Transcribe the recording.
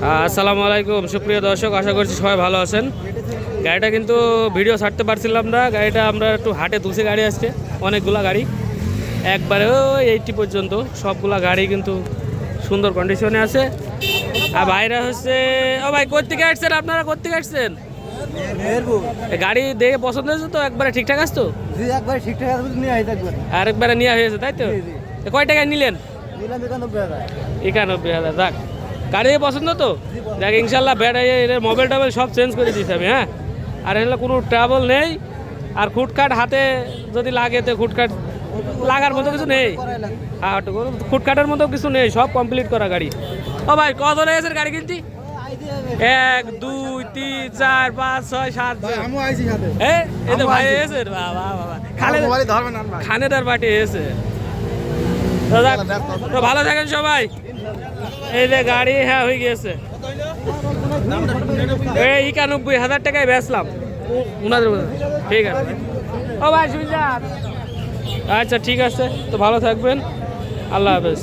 আসসালামু আলাইকুম সুপ্রিয় দর্শক আশা করছি সবাই ভালো আছেন। গাড়িটা কিন্তু ভিডিও ছাড়তে পারছিলাম না গাড়িটা আমরা একটু হাটে তুলছি গাড়ি আসছে অনেকগুলা গাড়ি। একবারে ওই এইটি পর্যন্ত সবগুলা গাড়ি কিন্তু সুন্দর কন্ডিশনে আছে। আর বাইরে হচ্ছে ও ভাই কোথেকে আসছেন? আপনারা কোথেকে আসছেন? গাড়ি দেখে পছন্দ হয়েছে তো? একবারে ঠিকঠাক আছে? তো জি ঠিকঠাক আছে নিয়ে আইতে একবার। আর একবারে নেওয়া হয়েছে তাই তো? কয় টাকায় নিলেন? একানব্বই হাজার যাক। গাড়ি পছন্দ তো? দেখ ইনশাল্লাহ ব্যাটারি এর মোবাইল টোবাইল সব চেঞ্জ করে দিয়েছি আমি হ্যাঁ? আর এগুলো কোনো ট্রাভেল নেই আর খুটকাট হাতে যদি লাগে তো খুটকাট লাগার মতো কিছু নেই। লাগবে হ্যাঁ খুটকাটের মতো কিছু নেই সব কমপ্লিট করা গাড়ি। ও ভাই কত ধরে গেছে গাড়ি কিনতি? এক দুই তিন চার পাঁচ ছয় সাত এই তো ভাই এসে বাবা বাবা। খালে ধরবেন খানেদার পার্টি এসে তো ভালো থাকেন সবাই। এই যে গাড়ি হ্যাঁ হয়ে গিয়েছে। এই একানব্বই হাজার টাকায় বেচলাম। ঠিক আছে। ও ভাই আচ্ছা ঠিক আছে। তো ভালো থাকবেন। আল্লাহ হাফেজ।